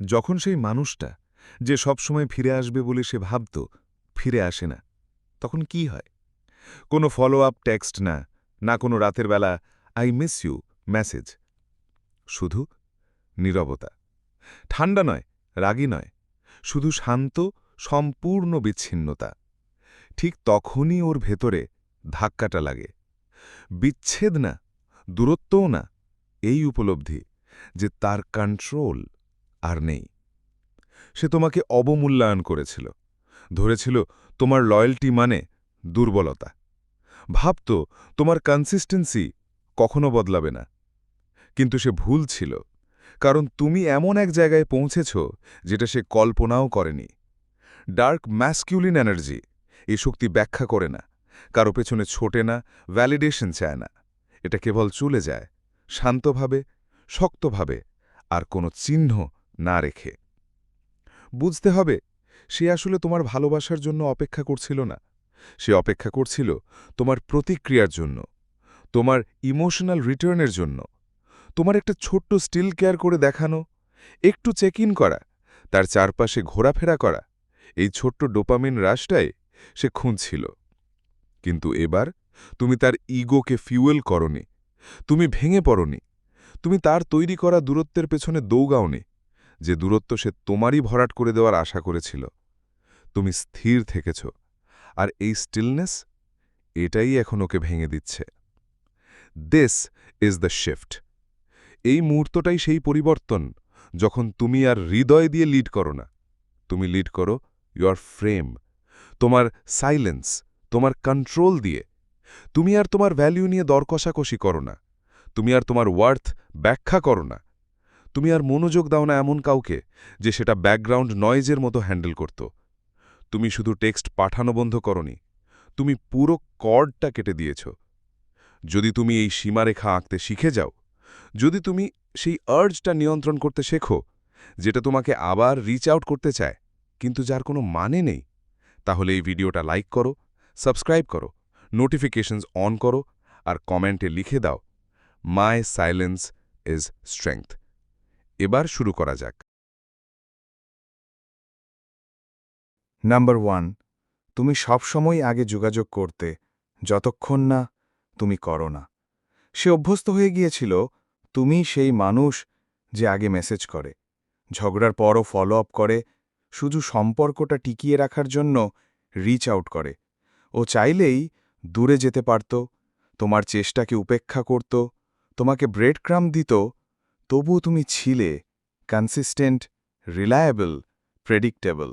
যখন সেই মানুষটা যে সবসময় ফিরে আসবে বলে সে ভাবত, ফিরে আসে না, তখন কি হয়? কোনো ফলো আপ টেক্সট না না কোনো রাতের বেলা আই মিস ইউ মেসেজ শুধু নীরবতা। ঠান্ডা নয়, রাগী নয়, শুধু শান্ত, সম্পূর্ণ বিচ্ছিন্নতা। ঠিক তখনই ওর ভেতরে ধাক্কাটা লাগে। বিচ্ছেদ না, দূরত্বও না, এই উপলব্ধি যে তার কন্ট্রোল আর নেই। সে তোমাকে অবমূল্যায়ন করেছিল। ধরেছিল তোমার লয়্যালটি মানে দুর্বলতা। ভাবত তোমার কনসিস্টেন্সি কখনো বদলাবে না। কিন্তু সে ভুল ছিল, কারণ তুমি এমন এক জায়গায় পৌঁছেছ যেটা সে কল্পনাও করেনি। ডার্ক ম্যাসকিউলিন এনার্জি এই শক্তি ব্যাখ্যা করে না, কারও পেছনে ছোটে না ভ্যালিডেশন চায় না। এটা কেবল চলে যায়, শান্তভাবে, শক্তভাবে, আর কোনো চিহ্ন না রেখে। বুঝতে হবে, সে আসলে তোমার ভালোবাসার জন্য অপেক্ষা করছিল না। সে অপেক্ষা করছিল তোমার প্রতিক্রিয়ার জন্য, তোমার ইমোশনাল রিটার্নের জন্য। তোমার একটা ছোট্ট স্টিল কেয়ার করে দেখানো, একটু চেক ইন করা, তার চারপাশে ঘোরাফেরা করা, এই ছোট্ট ডোপামিন রাশটায় সে খুঁজছিল কিন্তু এবার তুমি তার ইগোকে ফিউয়েল করনি, তুমি ভেঙে পড়নি, তুমি তার তৈরি করা দূরত্বের পেছনে দৌগাওনি। যে দূরত্ব সে তোমারই ভরাট করে দেওয়ার আশা করেছিল। তুমি স্থির থেকেছ, আর এই স্টিলনেস এটাই এখন ওকে ভেঙে দিচ্ছে। দিস ইজ দ্য শিফট এই মুহূর্তটাই সেই পরিবর্তন যখন তুমি আর হৃদয় দিয়ে লিড করো না। তুমি লিড করো ইউর ফ্রেম তোমার সাইলেন্স তোমার কন্ট্রোল দিয়ে। তুমি আর তোমার ভ্যালিউ নিয়ে দরকষাকষি করো না। তুমি আর তোমার ওয়ার্থ ব্যাখ্যা করো না। তুমি আর মনোযোগ দাও না এমন কাউকে যে সেটা ব্যাকগ্রাউন্ড নয়েজের মতো হ্যান্ডেল করত। তুমি শুধু টেক্সট পাঠানো বন্ধ করনি, তুমি পুরো কর্ডটা কেটে দিয়েছ। যদি তুমি এই সীমারেখা আঁকতে শিখে যাও, যদি তুমি সেই আর্জটা নিয়ন্ত্রণ করতে শেখো, যেটা তোমাকে আবার রিচ আউট করতে চায়, কিন্তু যার কোনো মানে নেই, তাহলে এই ভিডিওটা লাইক করো সাবস্ক্রাইব করো নোটিফিকেশনস অন করো, আর কমেন্টে লিখে দাও মাই সাইলেন্স ইজ স্ট্রেংথ এবার শুরু করা যাক। নাম্বার ওয়ান, তুমি সবসময় আগে যোগাযোগ করতে, যতক্ষণ না তুমি করো না। সে অভ্যস্ত হয়ে গিয়েছিল তুমি সেই মানুষ যে আগে মেসেজ করে। ঝগড়ার পরও ফলো আপ করে, শুধু সম্পর্কটা টিকিয়ে রাখার জন্য রিচ আউট করে। ও চাইলেই দূরে যেতে পারত, তোমার চেষ্টাকে উপেক্ষা করত, তোমাকে ব্রেড ক্রাম দিত তবুও তুমি ছিলে কনসিস্টেন্ট রিলায়েবল প্রেডিক্টেবল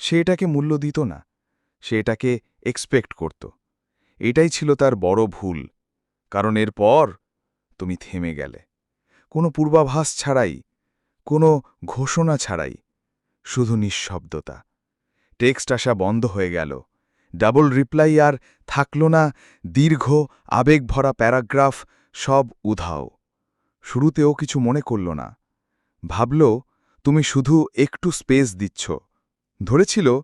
সে এটাকে মূল্য দিত না, সে এটাকে এক্সপেক্ট করত। এটাই ছিল তার বড় ভুল, কারণ এরপর তুমি থেমে গেলে। কোনো পূর্বাভাস ছাড়াই, কোনো ঘোষণা ছাড়াই, শুধু নিঃশব্দতা। টেক্সট আসা বন্ধ হয়ে গেল, ডাবল রিপ্লাই আর থাকল না, দীর্ঘ, আবেগভরা প্যারাগ্রাফ, সব উধাও। শুরুতেও কিছু মনে করল না। ভাবল, তুমি শুধু একটু স্পেস দিচ্ছ। ধরেছিল,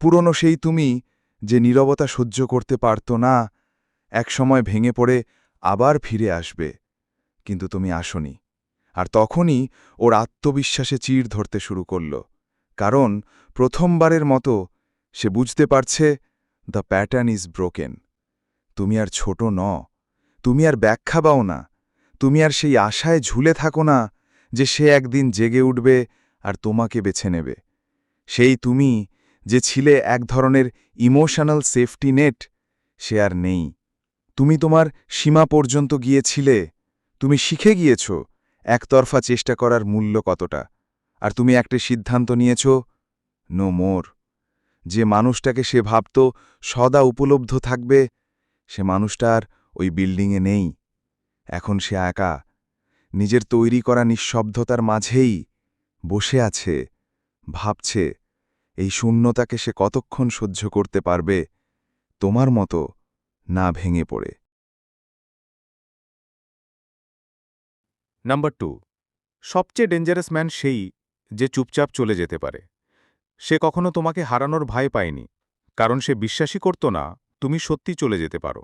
পুরনো সেই তুমি যে নীরবতা সহ্য করতে পারত না একসময় ভেঙে পড়ে আবার ফিরে আসবে। কিন্তু তুমি আসনি। আর তখনই ওর আত্মবিশ্বাসে চির ধরতে শুরু করল। কারণ প্রথমবারের মতো সে বুঝতে পারছে দ্য প্যাটার্ন ইজ ব্রোকেন তুমি আর ছোট ন তুমি আর ব্যাখ্যা পাও না। তুমি আর সেই আশায় ঝুলে থাকো না যে সে একদিন জেগে উঠবে আর তোমাকে বেছে নেবে। সেই তুমি যে ছিলে এক ধরনের ইমোশনাল সেফটি নেট, সে আর নেই। তুমি তোমার সীমা পর্যন্ত গিয়েছিলে, তুমি শিখে গিয়েছ একতরফা চেষ্টা করার মূল্য কতটা, আর তুমি একটা সিদ্ধান্ত নিয়েছ, নো মোর। যে মানুষটাকে সে ভাবত সদা উপলব্ধ থাকবে, সে মানুষটা আর ওই বিল্ডিংয়ে নেই। এখন সে একা। নিজের তৈরি করা নিঃশব্দতার মাঝেই বসে আছে, ভাবছে, এই শূন্যতাকে সে কতক্ষণ সহ্য করতে পারবে? তোমার মতো না ভেঙে পড়ে। নাম্বার টু, সবচেয়ে ডেঞ্জারাস ম্যান সেই যে চুপচাপ চলে যেতে পারে। সে কখনো তোমাকে হারানোর ভয় পায়নি, কারণ সে বিশ্বাসই করত না, তুমি সত্যি চলে যেতে পারো।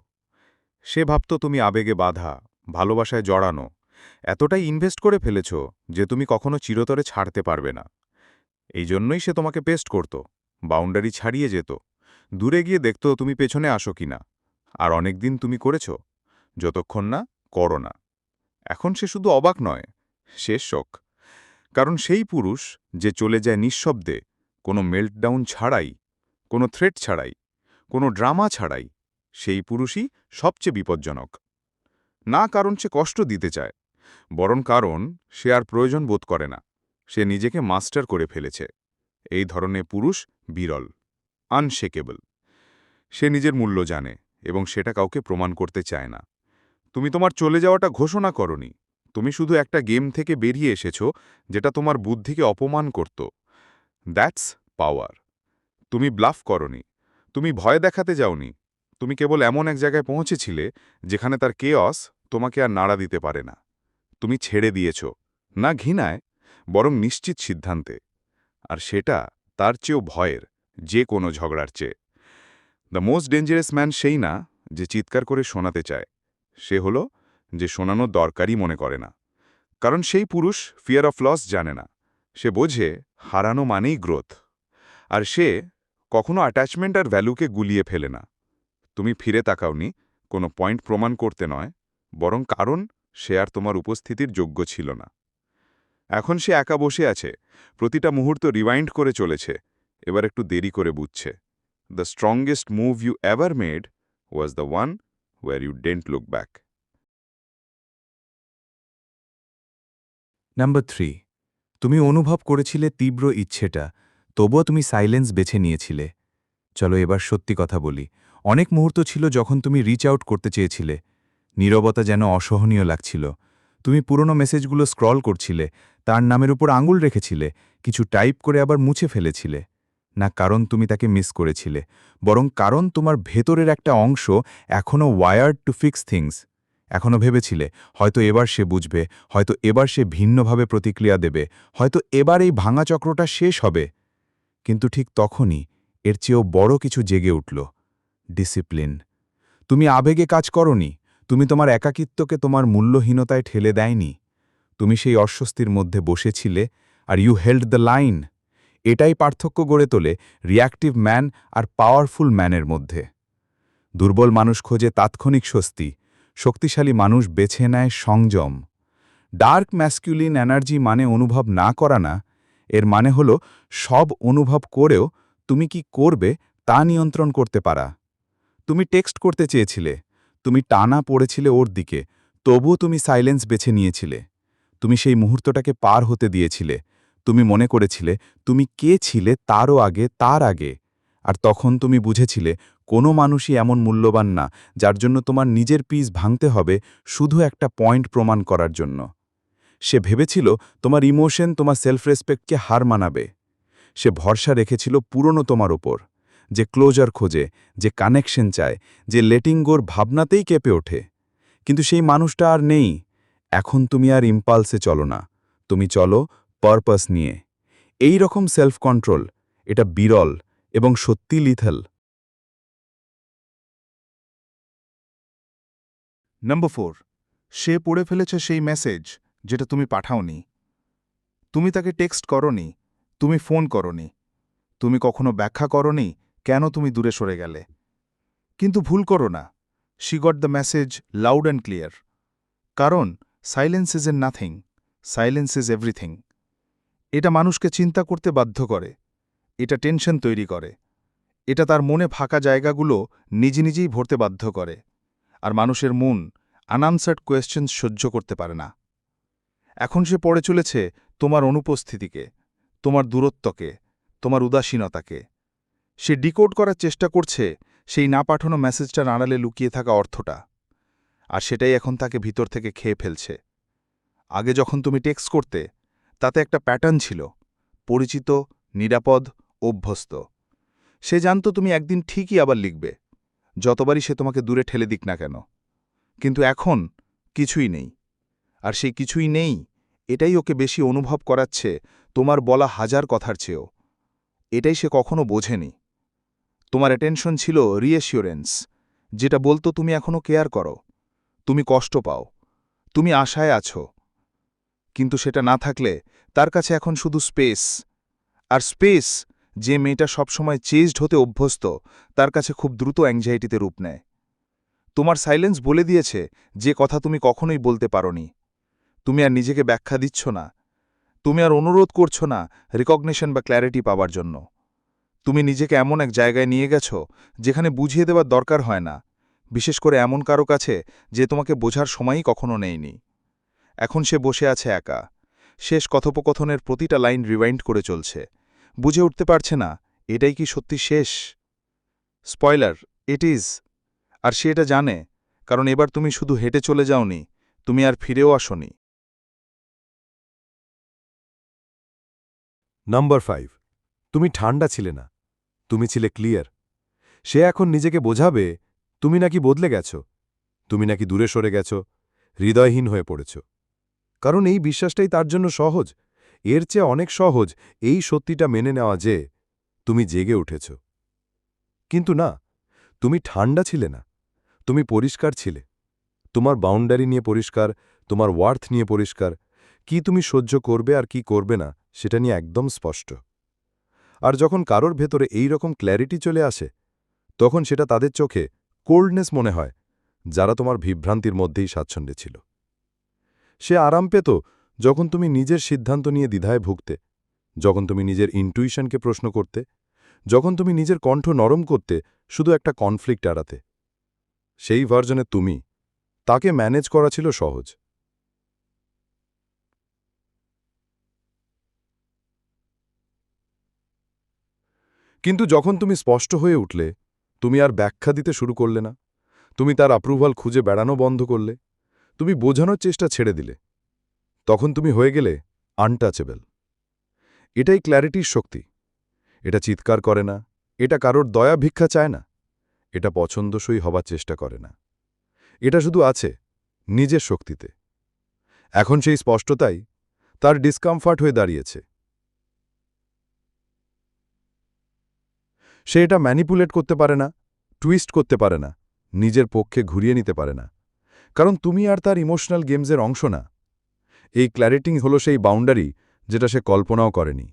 সে ভাবত, তুমি আবেগে বাধা ভালোবাসায় জড়ানো। এতটাই ইনভেস্ট করে ফেলেছ যে তুমি কখনো চিরতরে ছাড়তে পারবে না। এই জন্যই সে তোমাকে পেস্ট করত বাউন্ডারি ছাড়িয়ে যেত। দূরে গিয়ে দেখত তুমি পেছনে আসো কিনা। আর অনেকদিন তুমি করেছ, যতক্ষণ না করো না। এখন সে শুধু অবাক নয় শেষ শোক। কারণ সেই পুরুষ যে চলে যায় নিঃশব্দে, কোনো মেল্টডাউন ছাড়াই, কোনো থ্রেট ছাড়াই, কোনো ড্রামা ছাড়াই, সেই পুরুষই সবচেয়ে বিপজ্জনক। না কারণ সে কষ্ট দিতে চায়, বরং কারণ সে আর প্রয়োজন বোধ করে না। সে নিজেকে মাস্টার করে ফেলেছে। এই ধরনের পুরুষ বিরল, আনশেকেবল। সে নিজের মূল্য জানে এবং সেটা কাউকে প্রমাণ করতে চায় না। তুমি তোমার চলে যাওয়াটা ঘোষণা করনি। তুমি শুধু একটা গেম থেকে বেরিয়ে এসেছ যেটা তোমার বুদ্ধিকে অপমান করত। That's power. তুমি ব্লাফ করনি। তুমি ভয় দেখাতে যাওনি। তুমি কেবল এমন এক জায়গায় পৌঁছেছিলে যেখানে তার কেয়স তোমাকে আর নাড়া দিতে পারে না। তুমি ছেড়ে দিয়েছ। না ঘৃণায়, বরং নিশ্চিত সিদ্ধান্তে। আর সেটা তার চেয়েও ভয়ের, যে কোনো ঝগড়ার চেয়ে। দ্য মোস্ট ডেঞ্জারাস ম্যান সেই না, যে চিৎকার করে শোনাতে চায়। সে হল, যে শোনানোর দরকারই মনে করে না। কারণ সেই পুরুষ ফিয়ার অফ লস জানে না। সে বোঝে, হারানো মানেই গ্রোথ আর সে কখনো অ্যাটাচমেন্ট আর ভ্যালুকে গুলিয়ে ফেলে না। তুমি ফিরে তাকাওনি, কোনো পয়েন্ট প্রমাণ করতে নয়। বরং কারণ সে আর তোমার উপস্থিতির যোগ্য ছিল না। এখন সে একা বসে আছে, প্রতিটা মুহূর্ত রিওয়াইন্ড করে চলেছে, এবার একটু দেরি করে বুঝছে। The strongest move you ever made was the one where you didn't look back number three তুমি অনুভব করেছিলে তীব্র ইচ্ছেটা, তবুও তুমি সাইলেন্স বেছে নিয়েছিলে। চলো এবার সত্যি কথা বলি, অনেক মুহূর্ত ছিল যখন তুমি রিচ আউট করতে চেয়েছিলে নীরবতা যেন অসহনীয় লাগছিল। তুমি পুরনো মেসেজগুলো স্ক্রল করছিলে, তার নামের উপর আঙুল রেখেছিলে, কিছু টাইপ করে আবার মুছে ফেলেছিলে। না কারণ তুমি তাকে মিস করেছিলে, বরং কারণ তোমার ভেতরের একটা অংশ এখনও ওয়ায়ার্ড টু ফিক্স থিংস এখনও ভেবেছিলে, হয়তো এবার সে বুঝবে, হয়তো এবার সে ভিন্নভাবে প্রতিক্রিয়া দেবে, হয়তো এবার এই ভাঙা চক্রটা শেষ হবে। কিন্তু ঠিক তখনই এর চেয়েও বড় কিছু জেগে উঠল ডিসিপ্লিন তুমি আবেগে কাজ করনি তুমি তোমার একাকিত্বকে তোমার মূল্যহীনতায় ঠেলে দেয়নি। তুমি সেই অস্বস্তির মধ্যে বসেছিলে, আর ইউ হেল্ড দ্য লাইন এটাই পার্থক্য গড়ে তোলে রিয়াক্টিভ ম্যান আর পাওয়ারফুল ম্যানের মধ্যে। দুর্বল মানুষ খোঁজে তাৎক্ষণিক স্বস্তি, শক্তিশালী মানুষ বেছে নেয় সংযম। ডার্ক ম্যাসকিউলিন এনার্জি মানে অনুভব না করা না, এর মানে হল সব অনুভব করেও তুমি কি করবে তা নিয়ন্ত্রণ করতে পারা। তুমি টেক্সট করতে চেয়েছিলে তুমি টানা পড়েছিলে ওর দিকে, তবুও তুমি সাইলেন্স বেছে নিয়েছিলে। তুমি সেই মুহূর্তটাকে পার হতে দিয়েছিলে। তুমি মনে করেছিলে, তুমি কে ছিলে তারও আগে, তার আগে। আর তখন তুমি বুঝেছিলে, কোনো মানুষই এমন মূল্যবান না, যার জন্য তোমার নিজের পিস ভাঙতে হবে শুধু একটা পয়েন্ট প্রমাণ করার জন্য। সে ভেবেছিল, তোমার ইমোশন তোমার সেলফ রেসপেক্টকে হার মানাবে। সে ভরসা রেখেছিল পুরনো তোমার ওপর যে ক্লোজার খোঁজে, যে কানেকশন চায়, যে লেটিং গোর ভাবনাতেই কেঁপে ওঠে। কিন্তু সেই মানুষটা আর নেই। এখন তুমি আর ইম্পালসে চলো না। তুমি চলো পারপাস নিয়ে। এই রকম সেলফ কন্ট্রোল এটা বিরল এবং সত্যি লিথল। নম্বর ফোর, সে পড়ে ফেলেছে সেই মেসেজ যেটা তুমি পাঠাওনি। তুমি তাকে টেক্সট করনি, তুমি ফোন করনি। তুমি কখনো ব্যাখ্যা করনি কেন তুমি দূরে সরে গেলে? কিন্তু ভুল করো না। She got the message loud and clear কারণ silence is an nothing silence is everything এটা মানুষকে চিন্তা করতে বাধ্য করে। এটা টেনশন তৈরি করে। এটা তার মনে ফাঁকা জায়গাগুলো নিজে নিজেই ভরতে বাধ্য করে। আর মানুষের মন আনআনসার্ড কোয়েশ্চেন্স সহ্য করতে পারে না। এখন সে পড়ে চলেছে তোমার অনুপস্থিতিকে, তোমার দূরত্বকে, তোমার উদাসীনতাকে। সে ডিকোড করার চেষ্টা করছে সেই না পাঠানো মেসেজটার আড়ালে লুকিয়ে থাকা অর্থটা। আর সেটাই এখন তাকে ভিতর থেকে খেয়ে ফেলছে। আগে যখন তুমি টেক্সট করতে, তাতে একটা প্যাটার্ন ছিল, পরিচিত, নিরাপদ, অভ্যস্ত। সে জানত তুমি একদিন ঠিকই আবার লিখবে, যতবারই সে তোমাকে দূরে ঠেলে দিক না কেন। কিন্তু এখন কিছুই নেই। আর সেই কিছুই নেই, এটাই ওকে বেশি অনুভব করাচ্ছে তোমার বলা হাজার কথার চেয়েও। এটাই সে কখনো বোঝেনি। তোমার অ্যাটেনশন ছিল রিএসিওরেন্স যেটা বলতো তুমি এখনও কেয়ার করো, তুমি কষ্ট পাও, তুমি আশায় আছো। কিন্তু সেটা না থাকলে তার কাছে এখন শুধু স্পেস আর স্পেস যে মেয়েটা সবসময় চেজড হতে অভ্যস্ত, তার কাছে খুব দ্রুত অ্যাংজাইটিতে রূপ নেয়। তোমার সাইলেন্স বলে দিয়েছে যে কথা তুমি কখনোই বলতে পারোনি। তুমি আর নিজেকে ব্যাখ্যা দিচ্ছ না। তুমি আর অনুরোধ করছ না রিকগনিশন বা ক্ল্যারিটি পাওয়ার জন্য। তুমি নিজেকে এমন এক জায়গায় নিয়ে গেছ যেখানে বুঝিয়ে দেওয়ার দরকার হয় না, বিশেষ করে এমন কারও কাছে যে তোমাকে বোঝার সময়ই কখনো নেয়নি। এখন সে বসে আছে একা। শেষ কথোপকথনের প্রতিটা লাইন রিওয়াইন্ড করে চলছে। বুঝে উঠতে পারছে না, এটাই কি সত্যি শেষ? স্পয়লার ইট ইজ আর সে এটা জানে, কারণ এবার তুমি শুধু হেঁটে চলে যাওনি, তুমি আর ফিরেও আসনি। নাম্বার ফাইভ তুমি ঠান্ডা ছিলে না। তুমি ছিলে ক্লিয়ার। সে এখন নিজেকে বোঝাবে, তুমি নাকি বদলে গেছ, তুমি নাকি দূরে সরে গেছ, হৃদয়হীন হয়ে পড়েছ। কারণ এই বিশ্বাসটাই তার জন্য সহজ। এর চেয়ে অনেক সহজ এই সত্যিটা মেনে নেওয়া যে, তুমি জেগে উঠেছ। কিন্তু না, তুমি ঠান্ডা ছিলে না, তুমি পরিষ্কার ছিলে। তোমার বাউন্ডারি নিয়ে পরিষ্কার, তোমার ওয়ার্থ নিয়ে পরিষ্কার, কি তুমি সহ্য করবে আর কি করবে না, সেটা নিয়ে একদম স্পষ্ট। আর যখন কারোর ভেতরে এই রকম ক্ল্যারিটি চলে আসে, তখন সেটা তাদের চোখে কোল্ডনেস মনে হয়, যারা তোমার বিভ্রান্তির মধ্যেই স্বাচ্ছন্দ্যে ছিল। সে আরাম পেত যখন তুমি নিজের সিদ্ধান্ত নিয়ে দ্বিধায় ভুগতে, যখন তুমি নিজের ইন্টুইশনকে প্রশ্ন করতে, যখন তুমি নিজের কণ্ঠ নরম করতে, শুধু একটা কনফ্লিক্ট এড়াতে। সেই ভার্জনে তুমি, তাকে ম্যানেজ করা ছিল সহজ। কিন্তু যখন তুমি স্পষ্ট হয়ে উঠলে, তুমি আর ব্যাখ্যা দিতে শুরু করলে না, তুমি তার অ্যাপ্রুভাল খুঁজে বেড়ানো বন্ধ করলে, তুমি বোঝানোর চেষ্টা ছেড়ে দিলে, তখন তুমি হয়ে গেলে আনটাচেবল এটাই ক্ল্যারিটির শক্তি। এটা চিৎকার করে না, এটা কারোর দয়া ভিক্ষা চায় না, এটা পছন্দসই হবার চেষ্টা করে না। এটা শুধু আছে, নিজের শক্তিতে। এখন সেই স্পষ্টতাই তার ডিসকমফর্ট হয়ে দাঁড়িয়েছে। সে এটা ম্যানিপুলেট করতে পারে না, টুইস্ট করতে পারে না, নিজের পক্ষে ঘুরিয়ে নিতে পারে না। কারণ তুমি আর তার ইমোশনাল গেমসের অংশ না। এই ক্ল্যারিটিং হল সেই বাউন্ডারি যেটা সে কল্পনাও করেনি।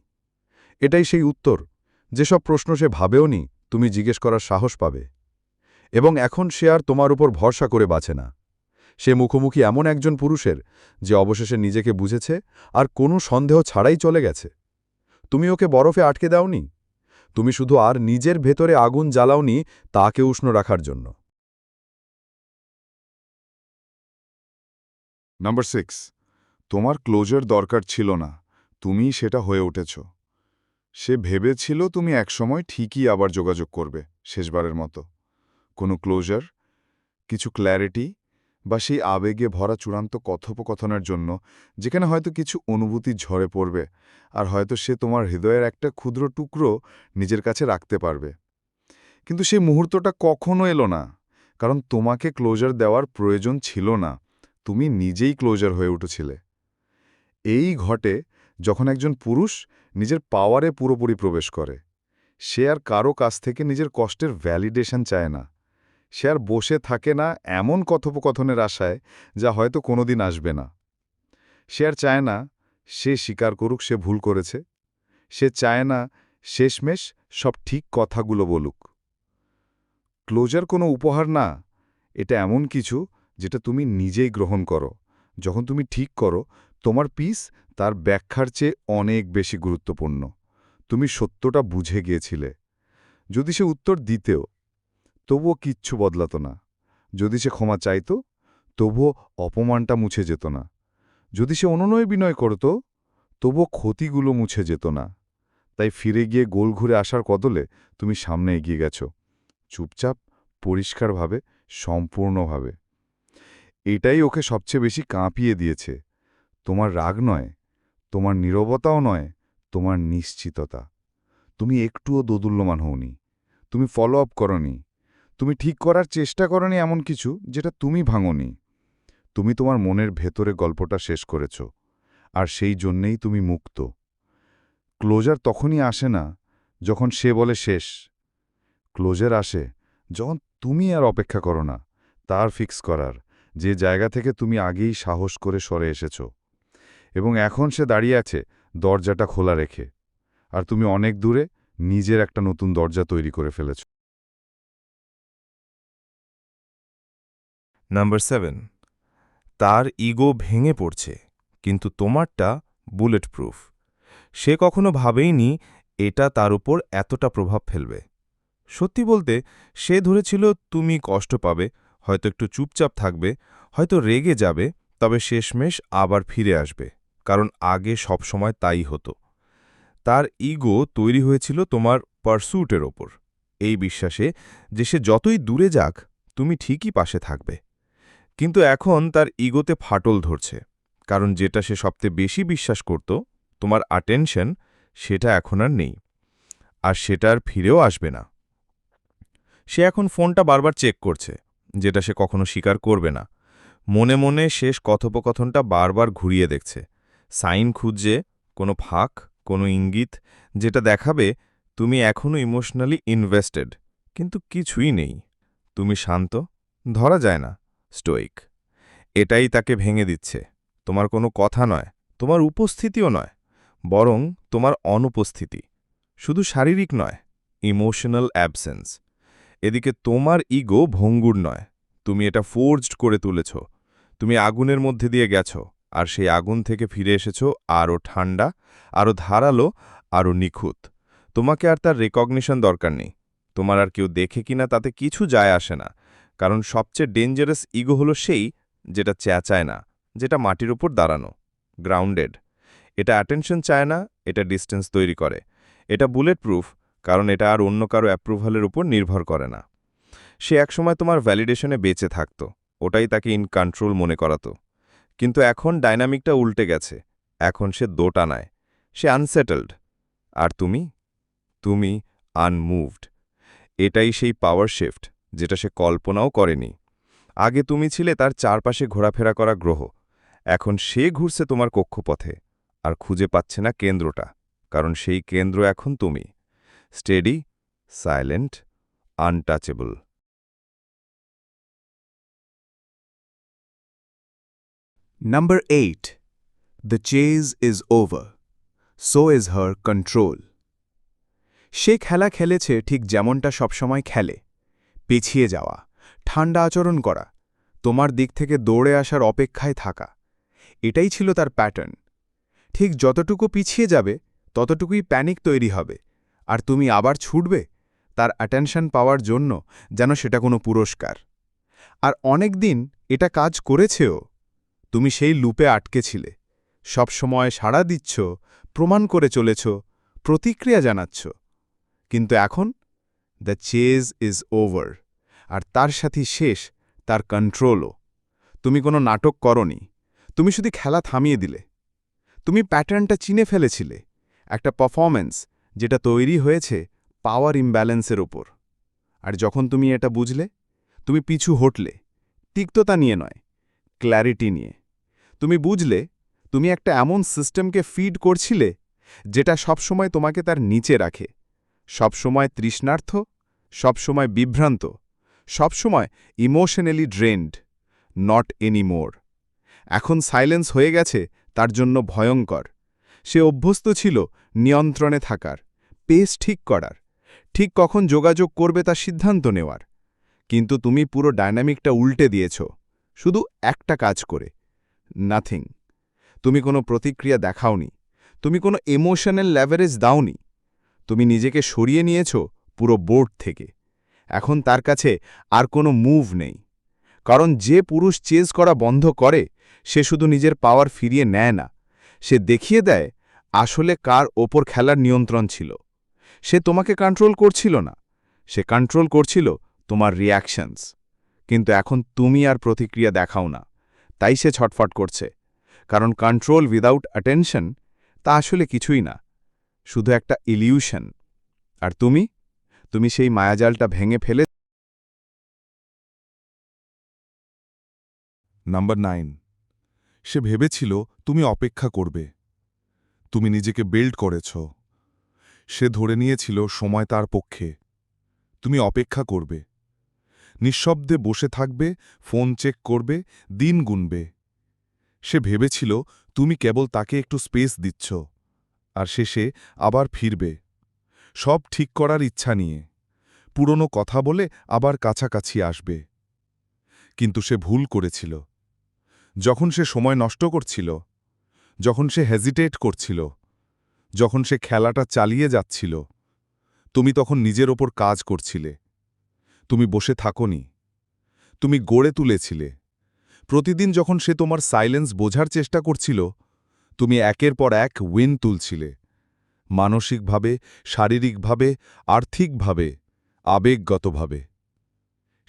এটাই সেই উত্তর, যেসব প্রশ্ন সে ভাবেও নি, তুমি জিজ্ঞেস করার সাহস পাবে। এবং এখন সে আর তোমার উপর ভরসা করে বাঁচে না। সে মুখোমুখি এমন একজন পুরুষের, যে অবশেষে নিজেকে বুঝেছে আর কোনো সন্দেহ ছাড়াই চলে গেছে। তুমি ওকে বরফে আটকে দাওনি? তুমি শুধু আর নিজের ভেতরে আগুন জ্বালাওনি তাকে উষ্ণ রাখার জন্য। নাম্বার সিক্স, তোমার ক্লোজার দরকার ছিল না তুমি সেটা হয়ে উঠেছ। সে ভেবেছিল তুমি একসময় ঠিকই আবার যোগাযোগ করবে, শেষবারের মতো। কোনো ক্লোজার? কিছু ক্ল্যারিটি বা সেই আবেগে ভরা চূড়ান্ত কথোপকথনের জন্য, যেখানে হয়তো কিছু অনুভূতি ঝরে পড়বে, আর হয়তো সে তোমার হৃদয়ের একটা ক্ষুদ্র টুকরো নিজের কাছে রাখতে পারবে। কিন্তু সেই মুহূর্তটা কখনো এলো না, কারণ তোমাকে ক্লোজার দেওয়ার প্রয়োজন ছিল না, তুমি নিজেই ক্লোজার হয়ে উঠেছিলে। এই ঘটে যখন একজন পুরুষ নিজের পাওয়ারে পুরোপুরি প্রবেশ করে, সে আর কারও কাছ থেকে নিজের কষ্টের ভ্যালিডেশন চায় না। সে আর বসে থাকে না এমন কথোপকথনের আশায় যা হয়তো কোনোদিন আসবে না। সে আর চায় না সে স্বীকার করুক সে ভুল করেছে। সে চায় না শেষমেশ সব ঠিক কথাগুলো বলুক। ক্লোজার কোনো উপহার না, এটা এমন কিছু যেটা তুমি নিজেই গ্রহণ করো। যখন তুমি ঠিক করো, তোমার পিস তার ব্যাখ্যার চেয়ে অনেক বেশি গুরুত্বপূর্ণ। তুমি সত্যটা বুঝে গিয়েছিলে। যদি সে উত্তর দিতেও তবুও কিচ্ছু বদলাত না। যদি সে ক্ষমা চাইত, তবুও অপমানটা মুছে যেত না। যদি সে অনুনয় বিনয় করত, তবুও ক্ষতিগুলো মুছে যেত না। তাই ফিরে গিয়ে গোল ঘুরে আসার কদলে তুমি সামনে এগিয়ে গেছ। চুপচাপ, পরিষ্কারভাবে, সম্পূর্ণভাবে। এটাই ওকে সবচেয়ে বেশি কাঁপিয়ে দিয়েছে। তোমার রাগ নয়, তোমার নীরবতাও নয়, তোমার নিশ্চিততা। তুমি একটুও দোদুল্যমান হওনি। তুমি ফলো আপ করনি। তুমি ঠিক করার চেষ্টা করনি এমন কিছু যেটা তুমি ভাঙনি। তুমি তোমার মনের ভেতরে গল্পটা শেষ করেছ, আর সেই জন্যেই তুমি মুক্ত। ক্লোজার তখনই আসে না যখন সে বলে শেষ। ক্লোজার আসে যখন তুমি আর অপেক্ষা করো না, তার ফিক্স করার, যে জায়গা থেকে তুমি আগেই সাহস করে সরে এসেছ। এবং এখন সে দাঁড়িয়ে আছে দরজাটা খোলা রেখে, আর তুমি অনেক দূরে নিজের একটা নতুন দরজা তৈরি করে ফেলেছ। নাম্বার সেভেন তার ইগো ভেঙে পড়ছে, কিন্তু তোমারটা বুলেট প্রুফ সে কখনো ভাবেইনি এটা তার উপর এতটা প্রভাব ফেলবে। সত্যি বলতে, সে ধরেছিল তুমি কষ্ট পাবে, হয়তো একটু চুপচাপ থাকবে, হয়তো রেগে যাবে, তবে শেষমেশ আবার ফিরে আসবে, কারণ আগে সবসময় তাই হতো। তার ইগো তৈরি হয়েছিল তোমার পারস্যুটের ওপর। এই বিশ্বাসে যে সে যতই দূরে যাক, তুমি ঠিকই পাশে থাকবে। কিন্তু এখন তার ইগোতে ফাটল ধরছে, কারণ যেটা সে সবচেয়ে বেশি বিশ্বাস করত, তোমার অ্যাটেনশন সেটা এখন আর নেই। আর সেটা আর ফিরেও আসবে না। সে এখন ফোনটা বারবার চেক করছে, যেটা সে কখনো স্বীকার করবে না। মনে মনে শেষ কথোপকথনটা বারবার ঘুরিয়ে দেখছে। সাইন খুঁজছে, কোনো ফাঁক, কোনো ইঙ্গিত, যেটা দেখাবে, তুমি এখনও ইমোশনালি ইনভেস্টেড কিন্তু কিছুই নেই। তুমি শান্ত, ধরা যায় না। স্টোইক এটাই তাকে ভেঙে দিচ্ছে। তোমার কোনো কথা নয়, তোমার উপস্থিতিও নয়, বরং তোমার অনুপস্থিতি। শুধু শারীরিক নয় ইমোশনাল অ্যাবসেন্স এদিকে তোমার ইগো ভঙ্গুর নয়, তুমি এটা ফোর্জড করে তুলেছ। তুমি আগুনের মধ্যে দিয়ে গেছ, আর সেই আগুন থেকে ফিরে এসেছ আরও ঠান্ডা, আরও ধারালো, আরও নিখুঁত। তোমাকে আর তার রেকগনিশন দরকার নেই। তোমার আর কেউ দেখে কিনা তাতে কিছু যায় আসে না। কারণ সবচেয়ে ডেঞ্জারাস ইগো হলো সেই যেটা চেঁচায় না, যেটা মাটির উপর দাঁড়ানো গ্রাউন্ডেড এটা অ্যাটেনশন চায় না, এটা ডিস্টেন্স তৈরি করে। এটা বুলেট প্রুফ কারণ এটা আর অন্য কারও অ্যাপ্রুভালের উপর নির্ভর করে না। সে একসময় তোমার ভ্যালিডেশনে বেঁচে থাকত, ওটাই তাকে ইন কন্ট্রোল মনে করাতো। কিন্তু এখন ডাইনামিকটা উল্টে গেছে, এখন সে দোটানায়, সে আনসেটেলড আর তুমি? তুমি আনমুভড এটাই সেই পাওয়ার শিফট যেটা সে কল্পনাও করেনি আগে তুমি ছিলে তার চারপাশে ঘোরাফেরা করা গ্রহ এখন সে ঘুরছে তোমার কক্ষপথে, আর খুঁজে পাচ্ছে না কেন্দ্রটা, কারণ সেই কেন্দ্র এখন তুমি steady, silent, untouchable Number 8. The chase is over. So is her control. সে খেলা খেলেছে ঠিক যেমনটা সবসময় খেলে পিছিয়ে যাওয়া ঠান্ডা আচরণ করা, তোমার দিক থেকে দৌড়ে আসার অপেক্ষায় থাকা, এটাই ছিল তার প্যাটার্ন। ঠিক যতটুকু পিছিয়ে যাবে, ততটুকুই প্যানিক তৈরি হবে, আর তুমি আবার ছুটবে, তার অ্যাটেনশন পাওয়ার জন্য যেন সেটা কোনো পুরস্কার। আর অনেক দিন এটা কাজ করেছেও, তুমি সেই লুপে আটকে ছিলে সবসময় সাড়া দিচ্ছ, প্রমাণ করে চলেছ, প্রতিক্রিয়া জানাচ্ছ। কিন্তু এখন দ্য চেজ ইজ ওভার আর তার সাথে শেষ তার কন্ট্রোলও তুমি কোনো নাটক করনি। তুমি শুধু খেলা থামিয়ে দিলে। তুমি প্যাটার্নটা চিনে ফেলেছিলে। একটা পারফরম্যান্স যেটা তৈরি হয়েছে পাওয়ার ইমব্যালেন্সের ওপর আর যখন তুমি এটা বুঝলে, তুমি পিছু হটলে। তিক্ততা নিয়ে নয় ক্ল্যারিটি নিয়ে। তুমি বুঝলে, তুমি একটা এমন সিস্টেমকে ফিড করছিলে যেটা সবসময় তোমাকে তার নিচে রাখে। সবসময় তৃষ্ণার্থ, সবসময় বিভ্রান্ত। সবসময় emotionally drained not any more এখন সাইলেন্স হয়ে গেছে তার জন্য ভয়ঙ্কর। সে অভ্যস্ত ছিল নিয়ন্ত্রণে থাকার পেস ঠিক করার। ঠিক কখন যোগাযোগ করবে তা সিদ্ধান্ত নেওয়ার। কিন্তু তুমি পুরো ডায়নামিকটা উল্টে দিয়েছ, শুধু একটা কাজ করে নাথিং তুমি কোনো প্রতিক্রিয়া দেখাওনি, তুমি কোনো ইমোশনাল লেভারেজ দাওনি। তুমি নিজেকে সরিয়ে নিয়েছ পুরো বোর্ড থেকে। এখন তার কাছে আর কোনো মুভ নেই। কারণ যে পুরুষ চেজ করা বন্ধ করে, সে শুধু নিজের পাওয়ার ফিরিয়ে নেয় না। সে দেখিয়ে দেয়, আসলে কার ওপর খেলার নিয়ন্ত্রণ ছিল। সে তোমাকে কন্ট্রোল করছিল না। সে কন্ট্রোল করছিল তোমার রিয়াকশনস কিন্তু এখন তুমি আর প্রতিক্রিয়া দেখাও না। তাই সে ছটফট করছে। কারণ কন্ট্রোল উইদাউট অ্যাটেনশন তা আসলে কিছুই না। শুধু একটা ইলিউশন আর তুমি? তুমি সেই মায়াজালটা ভেঙে ফেলে নাম্বার নাইন সে ভেবেছিল তুমি অপেক্ষা করবে। তুমি নিজেকে বিল্ড করেছ। সে ধরে নিয়েছিল সময় তার পক্ষে। তুমি অপেক্ষা করবে। নিঃশব্দে বসে থাকবে ফোন চেক করবে, দিন গুনবে। সে ভেবেছিল তুমি কেবল তাকে একটু স্পেস দিচ্ছ। আর শেষে আবার ফিরবে। সব ঠিক করার ইচ্ছা নিয়ে। পুরনো কথা বলে আবার কাছাকাছি আসবে। কিন্তু সে ভুল করেছিল। যখন সে সময় নষ্ট করছিল, যখন সে হেজিটেট করছিল, যখন সে খেলাটা চালিয়ে যাচ্ছিল, তুমি তখন নিজের ওপর কাজ করছিলে। তুমি বসে থাকনি। তুমি গড়ে তুলেছিলে। প্রতিদিন যখন সে তোমার সাইলেন্স বোঝার চেষ্টা করছিল, তুমি একের পর এক উইন তুলছিলে। মানসিকভাবে, শারীরিকভাবে, আর্থিকভাবে, আবেগগতভাবে।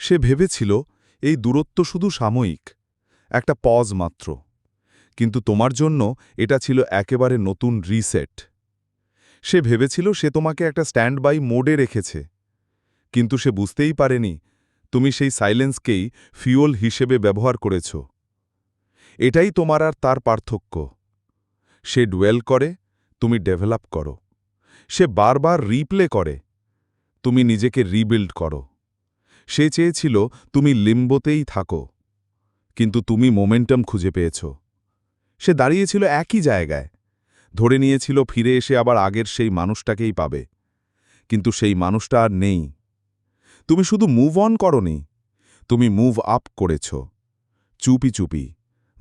সে ভেবেছিল, এই দূরত্ব শুধু সাময়িক, একটা পজ মাত্র। কিন্তু তোমার জন্য এটা ছিল একেবারে নতুন রিসেট সে ভেবেছিল সে তোমাকে একটা স্ট্যান্ড বাই মোডে রেখেছে। কিন্তু সে বুঝতেই পারেনি, তুমি সেই সাইলেন্সকেই ফিউল হিসেবে ব্যবহার করেছ। এটাই তোমার আর তার পার্থক্য। সে ডুয়েল করে তুমি ডেভেলপ করো। সে বারবার রিপ্লে করে, তুমি নিজেকে রিবিল্ড করো। সে চেয়েছিল তুমি লিম্বোতেই থাকো, কিন্তু তুমি মোমেন্টাম খুঁজে পেয়েছ। সে দাঁড়িয়েছিল একই জায়গায়, ধরে নিয়েছিল ফিরে এসে আবার আগের সেই মানুষটাকেই পাবে, কিন্তু সেই মানুষটা আর নেই। তুমি শুধু মুভ অন করনি, তুমি মুভ আপ করেছ, চুপি চুপি,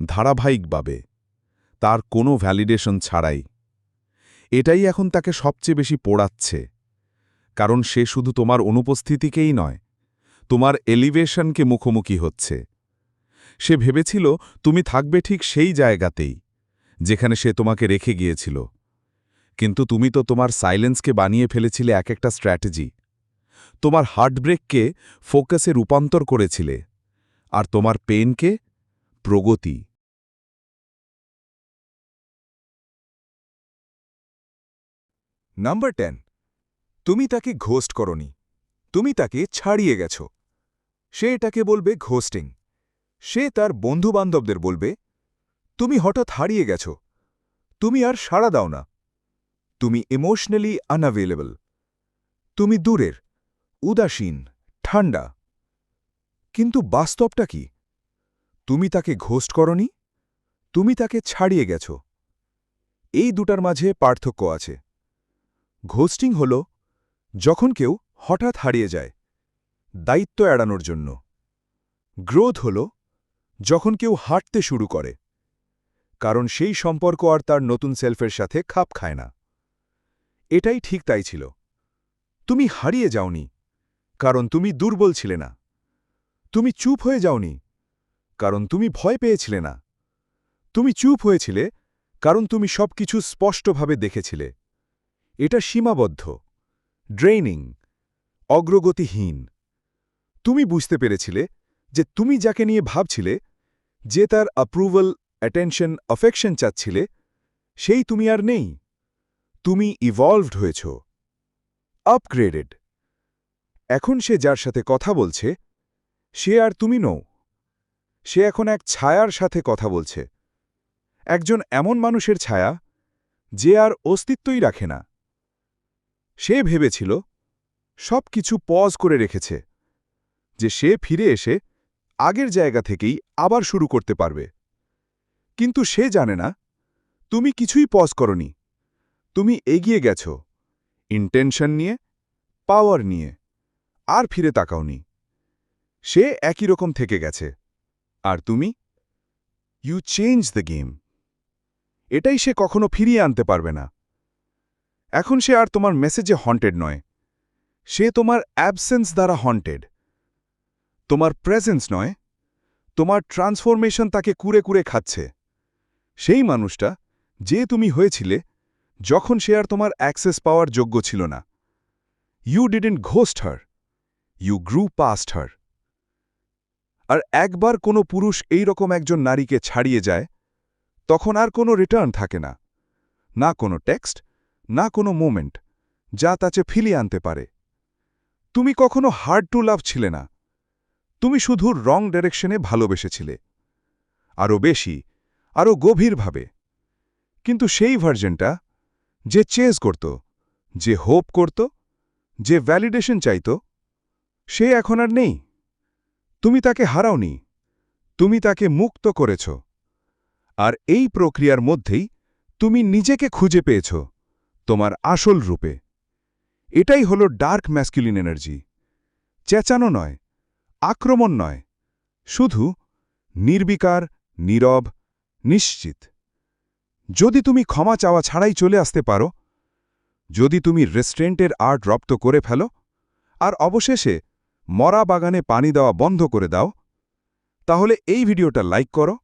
ধারাবাহিকভাবে, তার কোনো ভ্যালিডেশন ছাড়াই। এটাই এখন তাকে সবচেয়ে বেশি পোড়াচ্ছে। কারণ সে শুধু তোমার অনুপস্থিতিকেই নয়, তোমার এলিভেশনকে মুখোমুখি হচ্ছে। সে ভেবেছিল, তুমি থাকবে ঠিক সেই জায়গাতেই, যেখানে সে তোমাকে রেখে গিয়েছিল। কিন্তু তুমি তো তোমার সাইলেন্সকে বানিয়ে ফেলেছিলে এক একটা স্ট্র্যাটেজি। তোমার হার্টব্রেককে ফোকাসে রূপান্তর করেছিলে, আর তোমার পেনকে প্রগতি। নাম্বার টেন তুমি তাকে ঘোস্ট করনি। তুমি তাকে ছাড়িয়ে গেছ। সে এটাকে বলবে ঘোস্টিং। সে তার বন্ধুবান্ধবদের বলবে, তুমি হঠাৎ হারিয়ে গেছ। তুমি আর সাড়া দাও না। তুমি ইমোশনালি আনঅ্যাভেলেবল তুমি দূরের, উদাসীন, ঠান্ডা। কিন্তু বাস্তবটা কি? তুমি তাকে ঘোস্ট করনি? তুমি তাকে ছাড়িয়ে গেছ? এই দুটার মাঝে পার্থক্য আছে। ঘোস্টিং হল যখন কেউ হঠাৎ হারিয়ে যায়, দায়িত্ব এড়ানোর জন্য। গ্রোথ হল যখন কেউ হাঁটতে শুরু করে, কারণ সেই সম্পর্ক আর তার নতুন সেলফের সাথে খাপ খায় না। এটাই ঠিক তাই ছিল। তুমি হারিয়ে যাওনি, কারণ তুমি দুর্বল ছিলে না। তুমি চুপ হয়ে যাওনি, কারণ তুমি ভয় পেয়েছিলে না। তুমি চুপ হয়েছিলে, কারণ তুমি সবকিছু স্পষ্টভাবে দেখেছিলে। এটা সীমাবদ্ধ ড্রেইনিং অগ্রগতিহীন। তুমি বুঝতে পেরেছিলে যে তুমি যাকে নিয়ে ভাবছিলে, যে তার অ্যাপ্রুভাল অ্যাটেনশন অফেকশন চাচ্ছিলে, সেই তুমি আর নেই। তুমি ইভলভড হয়েছ আপগ্রেডেড এখন সে যার সাথে কথা বলছে, সে আর তুমি নও। সে এখন এক ছায়ার সাথে কথা বলছে। একজন এমন মানুষের ছায়া, যে আর অস্তিত্বই রাখে না। সে ভেবেছিল, সব কিছু পজ করে রেখেছে, যে সে ফিরে এসে আগের জায়গা থেকেই আবার শুরু করতে পারবে। কিন্তু সে জানে না, তুমি কিছুই পজ করনি। তুমি এগিয়ে গেছ ইন্টেনশন নিয়ে পাওয়ার নিয়ে, আর ফিরে তাকাওনি। সে একই রকম থেকে গেছে। আর তুমি? ইউ চেঞ্জ দ্য গেম এটাই সে কখনো ফিরিয়ে আনতে পারবে না। এখন সে আর তোমার মেসেজে হন্টেড নয়। সে তোমার অ্যাবসেন্স দ্বারা হন্টেড তোমার প্রেজেন্স নয়। তোমার ট্রান্সফরমেশন তাকে কুরে কুরে খাচ্ছে। সেই মানুষটা, যে তুমি হয়েছিলে, যখন সে আর তোমার অ্যাক্সেস পাওয়ার যোগ্য ছিল না। You didn't ghost her you grew past her আর একবার কোনো পুরুষ এই রকম একজন নারীকে ছাড়িয়ে যায়, তখন আর কোনো রিটার্ন থাকে না। না কোনো টেক্সট না কোনো মোমেন্ট যা তাকে ফিলিয়ে আনতে পারে। তুমি কখনো হার্ড টু লাভ ছিলে না। তুমি শুধু রং ডাইরেকশনে ভালোবেসেছিলে। আরও বেশি, আরও গভীরভাবে। কিন্তু সেই ভার্জনটা যে চেজ করত, যে হোপ করত, যে ভ্যালিডেশন চাইত, সে এখন আর নেই। তুমি তাকে হারাওনি। তুমি তাকে মুক্ত করেছ। আর এই প্রক্রিয়ার মধ্যেই তুমি নিজেকে খুঁজে পেয়েছ। তোমার আসল রূপে। এটাই হলো ডার্ক ম্যাস্কুলিন এনার্জি। চেঁচানো নয়, আক্রমণ নয়, শুধু নির্বিকার, নীরব, নিশ্চিত। যদি তুমি ক্ষমা চাওয়া ছাড়াই চলে আসতে পারো, যদি তুমি রেস্টুরেন্টের আর্ট রপ্ত করে ফেলো, আর অবশেষে মরা বাগানে পানি দেওয়া বন্ধ করে দাও, তাহলে এই ভিডিওটা লাইক করো,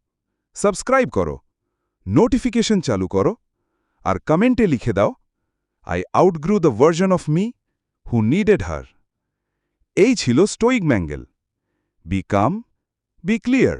সাবস্ক্রাইব করো, নোটিফিকেশন চালু করো, আর কমেন্টে লিখে দাও I outgrew the version of me who needed her এই ছিল stoic mangle be calm be clear